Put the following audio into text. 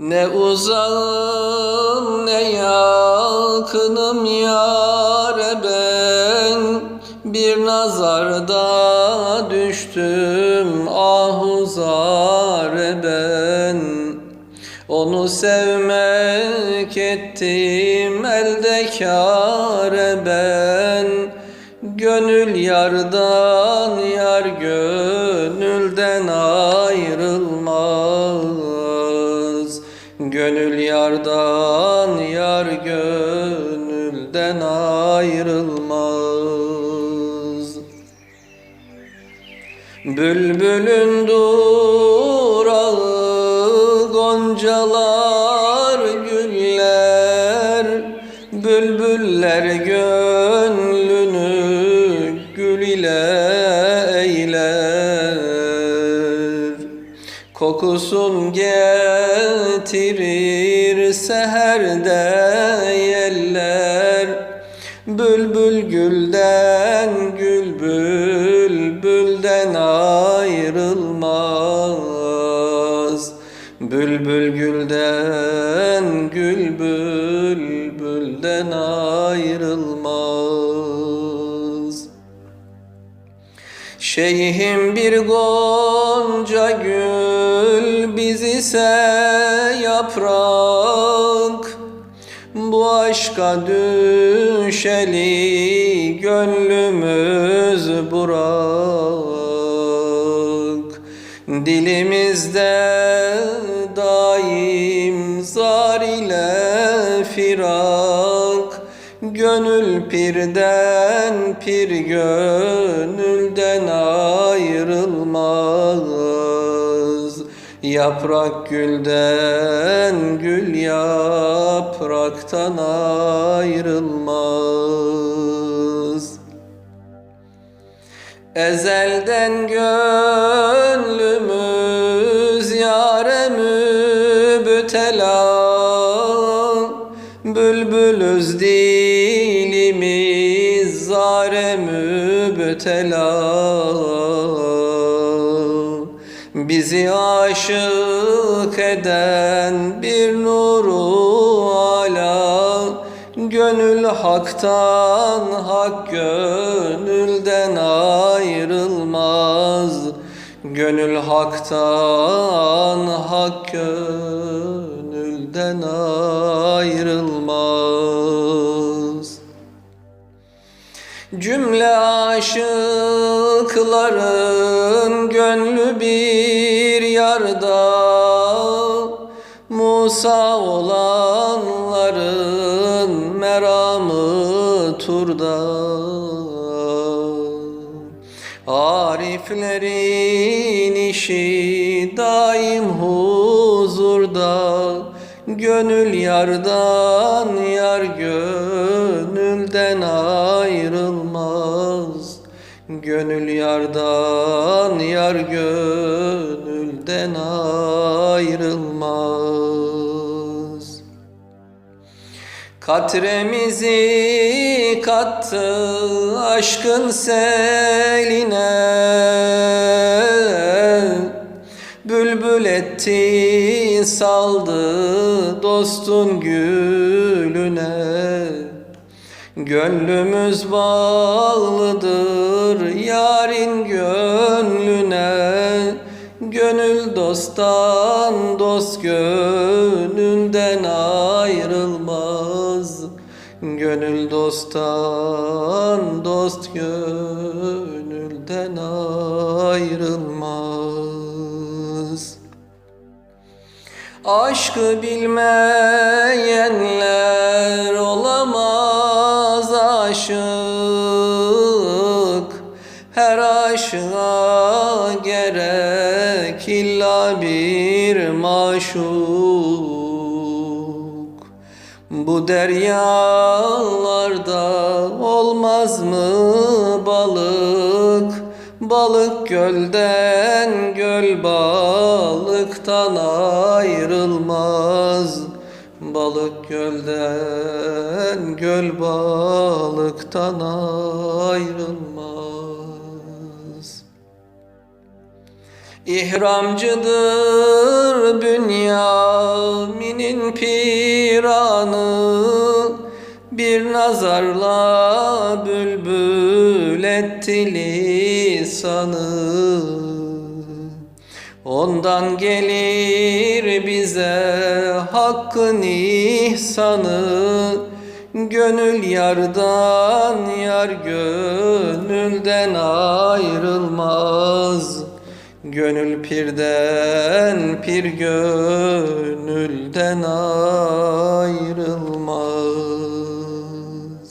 Ne uzağım ne yakınım yâre ben. Bir nazarda düştüm ahuzare ben. Onu sevmek ettim elde kâre ben. Gönül yardan yar gönülden ayrılmaz Gönül yardan yar gönülden ayrılmaz. Bülbülün durağı goncalar güller. Bülbüller gönlünü gül ile eyler. Kokusun getirir seherde yeller. Bülbül gülden gül bülbülden ayrılmaz. Bülbül gülden Şeyhim bir gonca gül biz ise yaprak. Bu aşka düşeli gönlümüz burak. Dilimizde Gönül pirden pir gönülden ayrılmaz. Yaprak gülden gül yapraktan ayrılmaz. Ezelden gönlümüz yâre mübtela Bülbülüz dilimiz zare mübtela. Bizi aşık eden bir nuru ala Gönül haktan hak gönülden ayrılmaz. Gönül haktan hak gönülden ayrılmaz aşıkların gönlü bir yarda Musa olanların meramı turda. Ariflerin işi daim huzurda Gönül yardan yar gönülden ayrılmaz Gönül yardan yar gönülden ayrılmaz. Katremizi kattı aşkın seline. Bülbül etti saldı dostun gülüne Gönlümüz bağlıdır yarın gönlüne. Gönül dosttan dost gönülden ayrılmaz. Gönül dosttan dost gönülden ayrılmaz. Aşkı bilmeyenler olamaz Her aşığa gerek illa bir maşuk. Bu deryalarda olmaz mı balık? Balık gölden göl balıktan ayrılmaz. Balık gölden göl balıktan ayrılmaz İhramcıdır bünyan Şehrin piranı. Bir nazarla bülbül etti lisanı Ondan gelir bize hakkın ihsanı. Gönül yardan yar gönülden ayrılmaz Gönül pirden pir gönülden ayrılmaz.